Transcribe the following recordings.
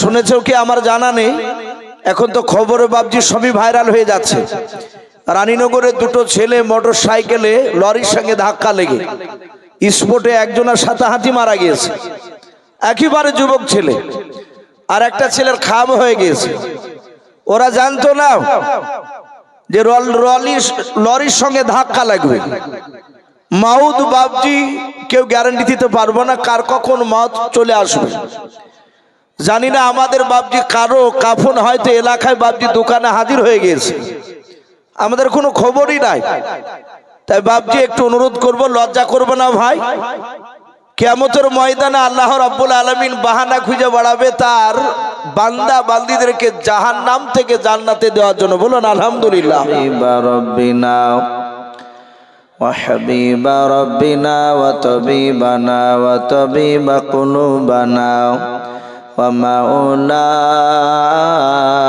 শুনেছেও কি আমার জানা নেই? এখন তো খবরে বাবজি সবই ভাইরাল হয়ে যাচ্ছে। রানীনগরের দুটো ছেলে মোটর সাইকেলে লরির সঙ্গে ধাক্কা লেগে স্পোর্টে একজনের সাথে হাতি মারা গিয়েছে। একেবারে যুবক ছেলে। আর একটা ছেলের খাম হয়ে গিয়েছে। ওরা জানতো না যে লরির সঙ্গে ধাক্কা লাগবে। মাউদ বাবজি কেউ গ্যারান্টি দিতে পারব না, কার কখন মাউত চলে আসবে। জানি না আমাদের বাবজি কারো কাফন হয়তো এলাকায় বাবজি দোকানে হাজির হয়ে গিয়েছে আমাদের কোনো খবরই নাই তাই বাবজি একটু অনুরোধ করব লজ্জা করবো না ভাই কেমতের ময়দানে আল্লাহ রাব্বুল আলমিন বাহানা খুঁজে বাড়াবে তার বান্দা বান্দিদেরকে জাহান নাম থেকে জান্নাতে দেওয়ার জন্য বলুন আলহামদুলিল্লাহ حبيب ربنا وحبيب ربنا وطبيبنا وطبيب قلوبنا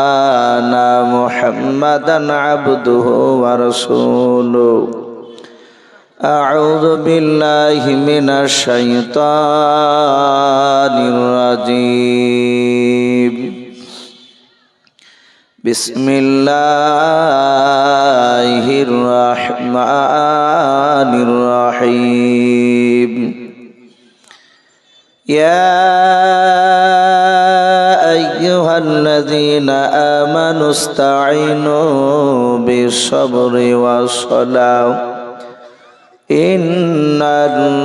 ومولانا محمدا عبده ورسوله أعوذ بالله من الشيطان الرجيم بسم الله الرحمن الرحيم يا أيها الذين آمنوا استعينوا بالصبر والصلاة إن الله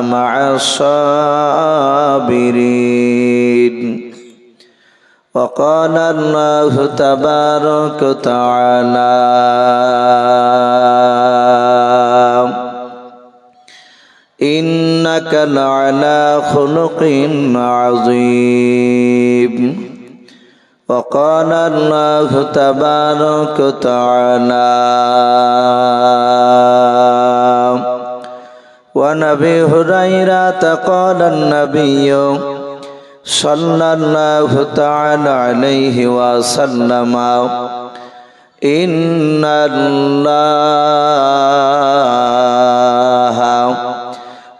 مع الصابرين وقال الله تبارك وتعالى إنك لعلى خلق عظيم. وقال الله تبارك وتعالى ونبي هريرة قال النبي صلى الله تعالى عليه وسلم إن الله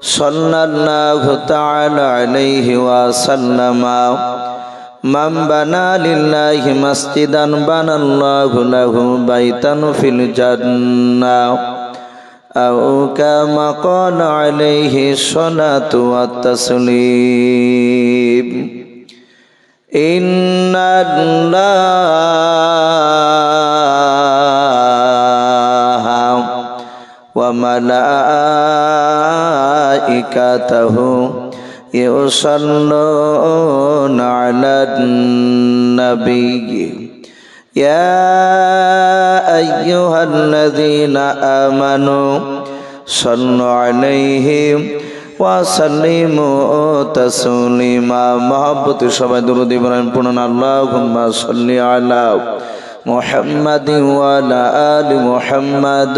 صلى الله تعالى عليه وسلم من بنى لله مسجدا بنى الله له بيتا في الجنة أو كما قال عليه الصلاة والتسليم إن الله وملائكته يصلون على النبي يا أيها الذين آمنوا صلوا عليه وسلموا تسليما محبة شبه درود إبراهيم بننا اللهم صل على محمد وعلى آل محمد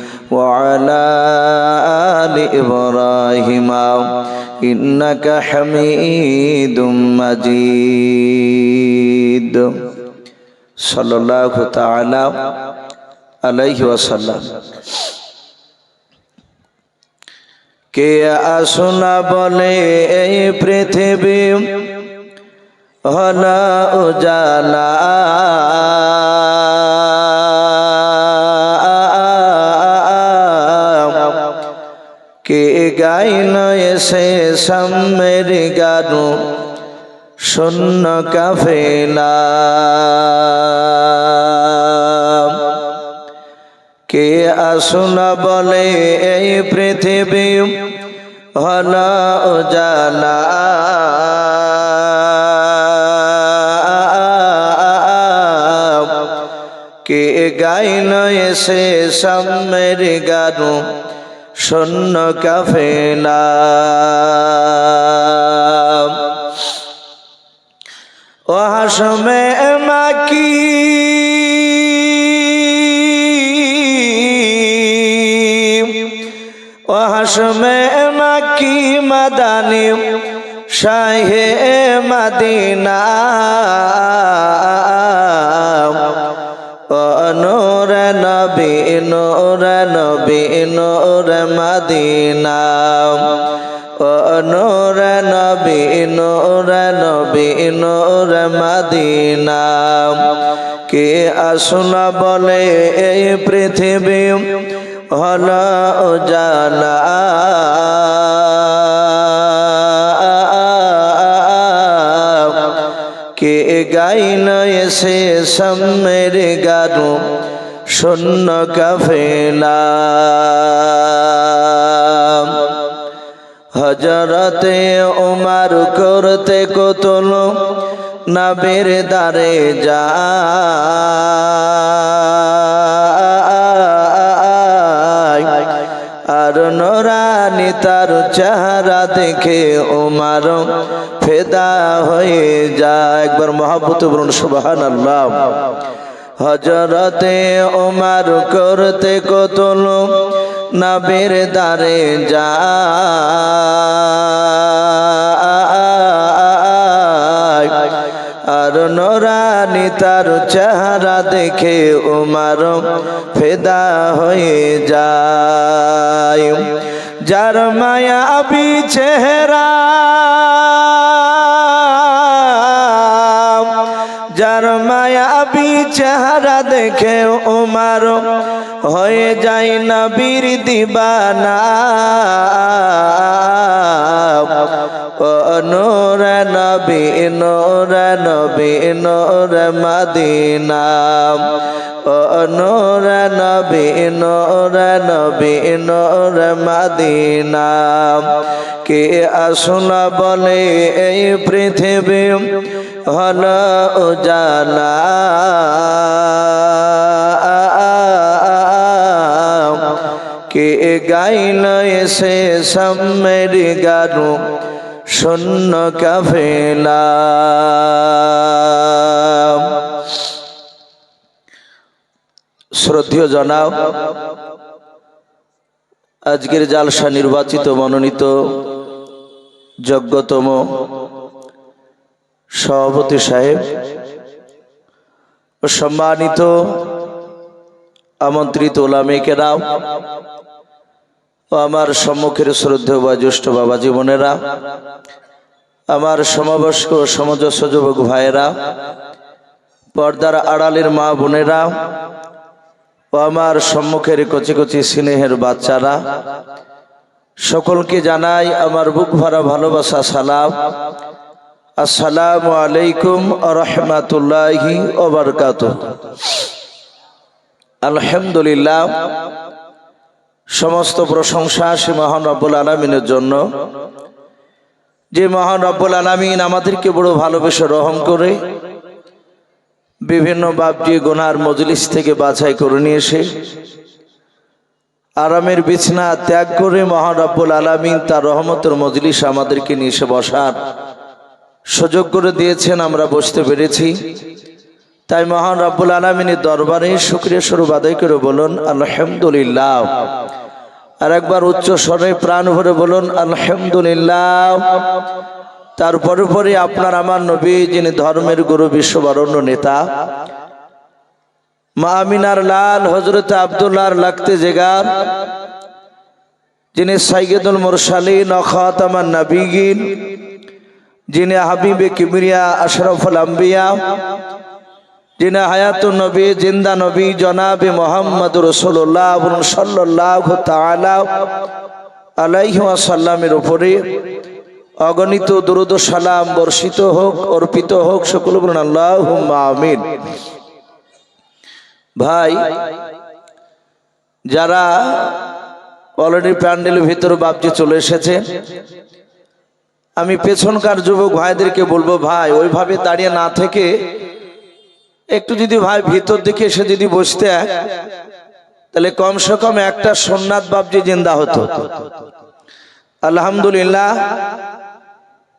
وعلى آل إبراهيم إنك حميد مجيد صلى الله تعالى عليه وسلم কে আসনা বলে এই পৃথিবী হল উজালা গাইল এসে সামের গানু শূন্য কাফেলা। কে আসুনা বলে এই পৃথিবী হল জালা কে গাইল এসে সামের গানু শূন্য কাফেলা ও হাসমে মাকি। ও হাসমে মাকি মাদানি শাহে মাদিনা। নূর নবী নূর নবী নূর মদিনা। ও নূর, নবী নূর নবী নূর মদিনা। কে আসুনা বলে এই পৃথিবী হল জালা কে গাইল এসে সামের গানু শূন্য কাফেলা। হজরতে উমার করতে কতল নাবের দারে যা। আর নোরানি তার চেহারা দেখে উমার ফেদা হয়ে যায়। একবার মহাব্বত বলুন সুবাহান আল্লাহ হজরতে ওমার করতে কতল নাবের দারে যা আর নোরানি তার চেহারা দেখে উমার ফেদা হয়ে যায়। যার মায়া আবি চেহারা যার মায়াবি চেহারা দেখে উমার হয়ে যায় নবীর দিবানা। নূর নবী নূর নবী, নূর মদিনা। নূর নবী নূর নবী, নূর মদিনা। কে আসুনা বলে, এই পৃথিবী হল উজালা কে গাইল এসে সামের গানু শূন্য কাফেলা। শ্রদ্ধেয় জানাও আজকের জালসা নির্বাচিত মনোনীত যোগ্যতম সভাপতি সাহেব ও সম্মানিত আমন্ত্রিত ওলামেকেরাও ও আমার সম্মুখের শ্রদ্ধেয় বা জ্যেষ্ঠ বাবা জীবনেরা আমার সমবয়স্ক ও সমজস্ব যুবক ভাইয়েরা, পর্দার আড়ালের মা বোনেরা ও আমার সম্মুখের কচি কচি স্নেহের বাচ্চারা, সকলকে জানাই আমার বুক ভরা ভালোবাসা, সালাম। আসসালামু আলাইকুম রহমাতুল্লাহি ওবরকাত আলহামদুলিল্লাহ, সমস্ত প্রশংসা সে মহান রব্বুল আলমিনের জন্য। যে মহান রব্বুল আলমিন আমাদেরকে বড় ভালোবেসে রহম করে বিভিন্ন বাপটি গোনার মজলিস থেকে বাছাই করে নিয়ে এসে আরামের বিছনা ত্যাগ করে মহান রব্বুল আলমিন তার রহমতের মজলিস আমাদেরকে নিয়ে এসে বসার সুযোগ করে দিয়েছেন, আমরা বসতে পেরেছি। তাই মহান রাব্বুল আলমিনের দরবারে শুক্রিয়া স্বরূপ আদায় করে বলুন, আলহামদুলিল্লাহ। আর একবার উচ্চ স্বরে প্রাণ ভরে বলুন, আলহামদুলিল্লাহ। তারপরে পরে আপনার আমার নবী, যিনি ধর্মের গুরু, বিশ্ববরণ্য নেতা, মা আমিনার লাল হজরত আবদুল্লাহর লাগতে জেগার, যিনি সাইগেদুল মুরসালিন অখাতামান নাবিগিন যিনি হাবিবে কিবরিয়া, আশরফুল আম্বিয়া, যিনি হায়াতুন নবী, জিন্দা নবী, জনাবে মোহাম্মদ রসুল্লাহ সাল্লাহ তালা আলাইহি সাল্লামের উপরে অগণিত দুরুদ সালাম বর্ষিত হোক, অর্পিত হোক, সকল আমিন। ভাই, যারা অলরেডি প্যান্ডেলের ভিতরে বাপজি চলে এসেছে আমি পেছনকার যুবক ভাইদেরকে বলব, ভাই, ওইভাবে দাঁড়িয়ে না থেকে একটু যদি ভাই ভিতর দিকে এসে যদি বসতে তাহলে কমসে কম একটা সোননাথ বাপজি জিন্দা হতো। আলহামদুলিল্লাহ,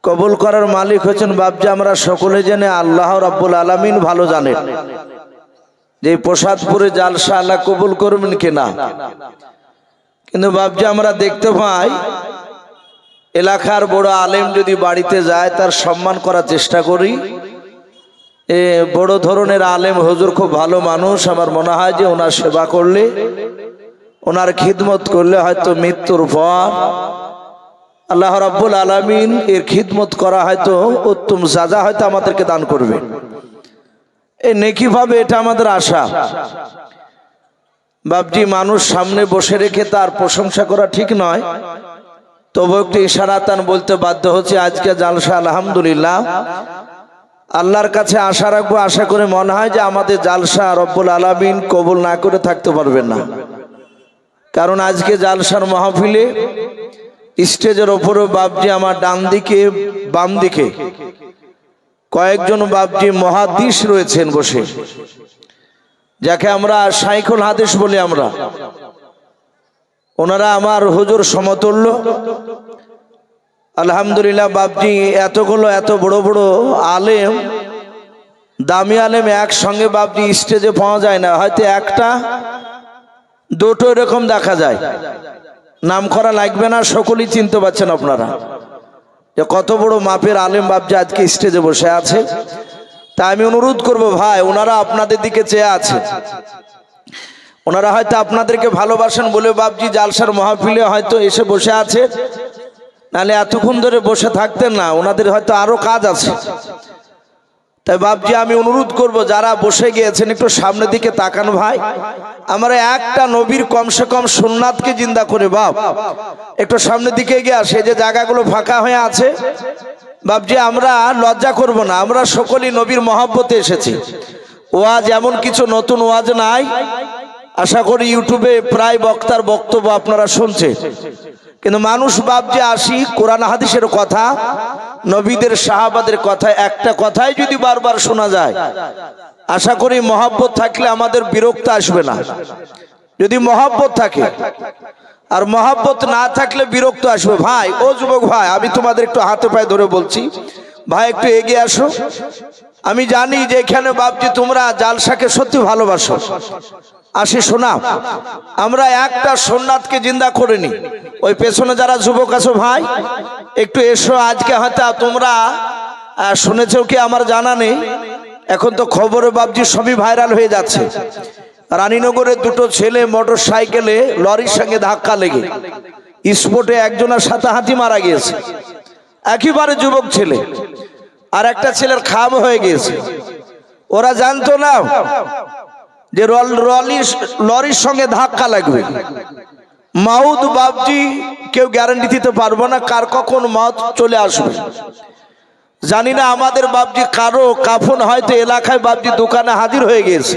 কবুল করার মালিক হচ্ছেন বাপজি। আমরা সকলে জেনে আল্লাহ রাব্বুল আলামিন ভালো জানেন যে প্রসাদপুরে জালসা আল্লাহ কবুল করবেন কিনা। কিন্তু বাপজি, আমরা দেখতে পাই এলাকার বড় আলেম যদি বাড়িতে যায়, তার সম্মান করার চেষ্টা করি। এ বড় ধরনের আলেম হুজুর খুব ভালো মানুষ। আমার মনে হয় যে ওনার সেবা করলে, ওনার খিদমত করলে হয়তো মৃত্যুর পর আল্লাহ রাব্বুল আলামিন এর খিদমত করা হয়তো উত্তম সাজা হয়তো আমাদেরকে দান করবে। এ নেকি ভাবে এটা আমাদের আশা। বাপজি, মানুষ সামনে বসে রেখে তার প্রশংসা করা ঠিক নয়। তবু একটু ইশারাতান বলতে বাধ্য হচ্ছে, আজকে জালসা আলহামদুলিল্লাহ। আল্লাহর কাছে আশা রাখব, আশা করে মনে হয় যে আমাদের জালসা রব্বুল আলামিন কবুল না করে থাকতে পারবেন না। কারণ আজকে জালসার মাহফিলে স্টেজের ওপরে বাপজি আমার ডান দিকে, বাম দিকে কয়েকজন বাপজি মহাদিস রয়েছেন বসে, যাকে আমরা সাইকুল হাদিস বলি আমরা। ওনারা আমার হুজুর সমতুল্য। আলহামদুলিল্লাহ বাপজি, এতগুলো, এত বড় বড় আলেম, দামি আলেম একসঙ্গে বাপজি স্টেজে পাওয়া যায় না। হয়তো একটা, দুটো এরকম দেখা যায়। নাম করা লাগবে না, সকলেই চিনতে পারছেন আপনারা। যে কত বড় মাপের আলেম বাপজি আজকে স্টেজে বসে আছে। তা আমি অনুরোধ করব, ভাই, ওনারা আপনাদের দিকে চেয়ে আছে। ওনারা হয়তো আপনাদেরকে ভালোবাসেন বলে বাপজি জালসার মহাফিলে হয়তো এসে বসে আছে। নাহলে এতক্ষণ ধরে বসে থাকতেন না, ওনাদের হয়তো আরও কাজ আছে। তাই বাপজি, আমি অনুরোধ করব, যারা বসে গিয়েছেন, একটু সামনের দিকে তাকান ভাই। আমরা একটা নবীর কমসে কম সোননাথকে জিন্দা করে, বাপ। একটু সামনের দিকে গিয়ে আসে, যে জায়গাগুলো ফাঁকা হয়ে আছে। বাপজি, আমরা লজ্জা করব না, আমরা সকলেই নবীর মহব্বতে এসেছি। ওয়াজ এমন কিছু নতুন ওয়াজ নাই। আশা করি ইউটিউবে প্রায় বক্তার বক্তব্য আপনারা শুনছেন কিন্তু মানুষ ভাবছে, আসি, কোরআন হাদিসের কথা, নবীদের, সাহাবাদের কথা, একটা কথাই যদি বারবার শোনা যায়। আশা করি মহাব্বত থাকলে আমাদের বিরক্ত আসবে না। যদি মহাব্বত থাকে, আর মহাব্বত না থাকলে বিরক্ত আসবে। ভাই, ও যুবক ভাই, আমি তোমাদের একটু হাতে পায়ে ধরে বলছি। ভাই, একটু এগিয়ে আসো। আমি জানি যে এখানে বাপজি তোমরা জালসাকে সত্যি ভালোবাসো। আসি শোনা আমরা একটা সোমনাথকে জিন্দা করিনি। ওই পেছনে যারা যুবক আছো ভাই, একটু এসো আজকে হয়তো তোমরা শুনেছো কি আমার জানা নেই? এখন তো খবরে বাপজি সবই ভাইরাল হয়ে যাচ্ছে। রানীনগরের দুটো ছেলে মোটর সাইকেলে লরির সঙ্গে ধাক্কা লেগে স্পোর্টে একজনের সাথে হাতি মারা গিয়েছে। একেবারে যুবক ছেলে। আর একটা ছেলের খাম হয়ে গিয়েছে। ওরা জানতো না যে লরির সঙ্গে ধাক্কা লাগবে। মাউদ বাবজি কেউ গ্যারান্টি দিতে পারব না, কার কখন মাউদ চলে আসবে। জানি না আমাদের বাবজি কারও কাফন হয়তো এলাকায় বাবজি দোকানে হাজির হয়ে গেছে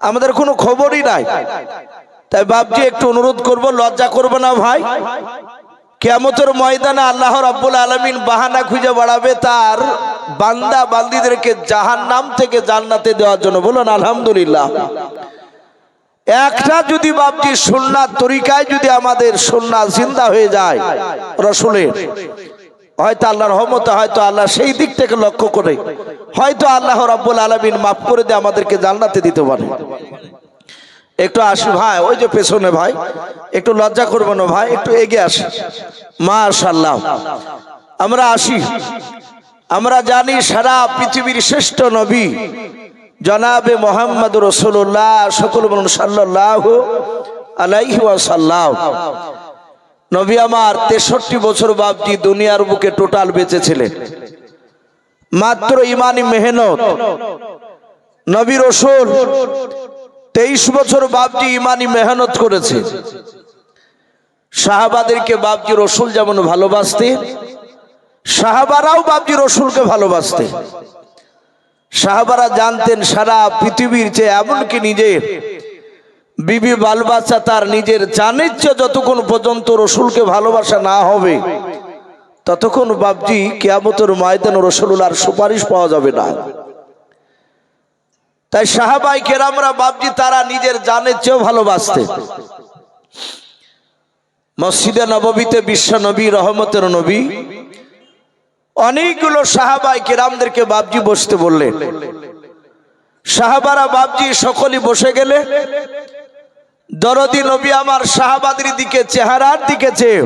আমাদের কোনো খবরই নাই। তাই বাবজি একটু অনুরোধ করব, লজ্জা করব না ভাই। কেমতের ময়দানে আল্লাহ রাব্বুল আলমিন বাহানা খুঁজে বাড়াবে তার বান্দা বান্দিদেরকে জাহান নাম থেকে জান্নাতে দেওয়ার জন্য। বলুন, আলহামদুলিল্লাহ। একটা যদি বাপজি সুন্নাত তরিকায় যদি আমাদের সুন্নাত জিন্দা হয়ে যায়, রসুলের, হয়তো আল্লাহর রহমতে, হয়তো আল্লাহ সেই দিক থেকে লক্ষ্য করে, হয়তো আল্লাহ রাব্বুল আলমিন মাফ করে দিয়ে আমাদেরকে জান্নাতে দিতে পারে। একটু আসি ভাই, ওই যে পেছনে ভাই, একটু লজ্জা করব না ভাই, একটু এগিয়ে আসি। মাশাল্লাহ আমরা আসি। আমরা জানি সারা পৃথিবীর শ্রেষ্ঠ নবী, জনাবে মোহাম্মদ রসুল্লাহ সকল বলুন সাল্লাহ আলাইহি ওয়াসাল্লাম। নবী আমার তেষট্টি বছর বাপজি দুনিয়ার বুকে টোটাল বেঁচেছিলেন। মাত্র ইমানি মেহনত। নবী রসুল তেইশ বছর বাপজি ইমানি মেহনত করেছে। সাহাবাদেরকে বাপজি রসুল যেমন ভালোবাসতে, সাহাবারাও বাপজি রসুলকে ভালোবাসতে। সাহাবারা জানতেন সারা পৃথিবীর চেয়ে এমনকি নিজের বিবি বাল বাচ্চা তার নিজের জানিচ্ছে যতক্ষণ পর্যন্ত রসুলকে ভালোবাসা না হবে, ততক্ষণ বাবজি কেয়ামতের ময়দান রসুল আর সুপারিশ পাওয়া যাবে না। তাই সাহাবাই কেরামরা বাবজি তারা নিজের জানের চেয়েও ভালোবাসতে। মসজিদে নববীতে বিশ্ব নবী, রহমতের নবী, অনেকগুলো সাহাবাই কেরামদেরকে বাবজি বসতে বললেন। সাহাবারা বাবজি সকলেই বসে গেলে, দরদি নবী আমার সাহাবাদের দিকে, চেহারার দিকে চেয়ে,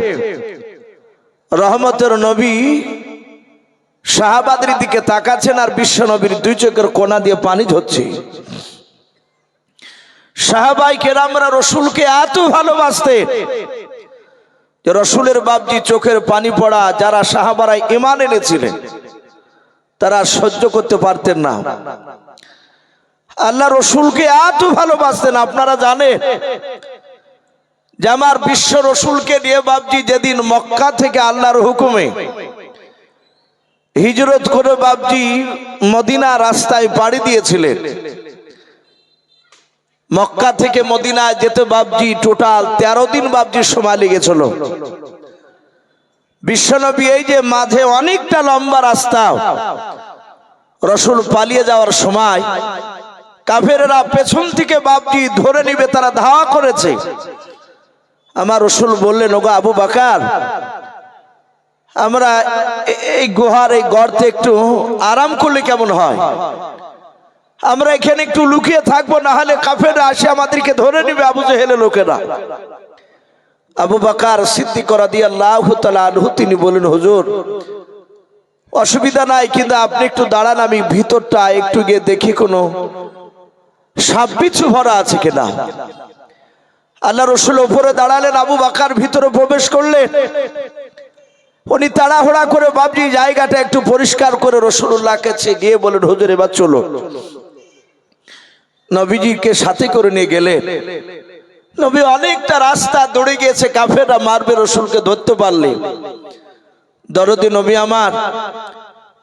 রহমতের নবী সাহাবাদের দিকে তাকাচ্ছেন আর বিশ্ব নবীর দুই চোখের কোনা দিয়ে পানি ঝরছে সাহাবাই কেরামরা রসুলকে এত ভালোবাসতে রসুলের বাবজি চোখের পানি পড়া যারা সাহাবারা ইমান এনেছিলেন, তারা সহ্য করতে পারতেন না। আল্লাহ রসুলকে এত ভালোবাসতেন, আপনারা জানেন? যে আমার বিশ্ব রসুলকে নিয়ে বাবজি যেদিন মক্কা থেকে আল্লাহর হুকুমে হিজরত করে বাবজি মদিনা রাস্তায় পাড়ি দিয়েছিলেন। মক্কা থেকে মদিনায় যেতে বাবজি টোটাল তেরো দিন বাবজির সময় লেগেছিল। বিশ্বনবী এই যে মাঝে অনেকটা লম্বা রাস্তা, রসুল পালিয়ে যাওয়ার সময় কাফেরেরা পেছন থেকে বাপজি ধরে নিবে, তারা ধাওয়া করেছে। আমার রসুল বললেন, ওগো আবু বাকার আমরা এই গুহার এই গর্তে একটু আরাম করলে কেমন হয়? আমরা এখানে একটু লুকিয়ে থাকব, না হলে কাফেররা আসে আমাদেরকে ধরে নিবে আবু জেহেলে লোকেরা। আবু বাকার সিদ্ধি করা দিয়ে আল্লাহ আনহু, তিনি বলেন হুজুর, অসুবিধা নাই, কিন্তু আপনি একটু দাঁড়ান, আমি ভিতরটা একটু গিয়ে দেখি কোনো বিচ্ছু ভরা আছে কিনা। আল্লাহ রসুল ওপরে দাঁড়ালেন, আবু বাকার ভিতরে প্রবেশ করলেন। উনি তাড়াহুড়া করে বাবজি জায়গাটা একটু পরিষ্কার করে রসুল্লাহ কাছে গিয়ে বলেন হুজুর, এবার চলো। নবীজিকে সাথে করে নিয়ে গেলে। নবী অনেকটা রাস্তা দৌড়ে গিয়েছে, কাফেররা মারবে, রসুলকে ধরতে পারলে। দরদি নবী আমার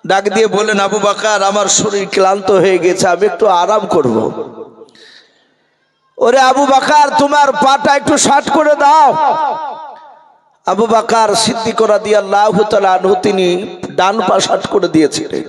ডাক দিয়ে বলেন আবু বাকার, আমার শরীর ক্লান্ত হয়ে গেছে, আমি একটু আরাম করব। ওরে আবু বাকার, তোমার পাটা একটু শার্ট করে দাও। আবু বাকার সিদ্ধি করা দিয়ে আল্লাহ তালা তিনি ডান পাশাট করে দিয়েছিলেন।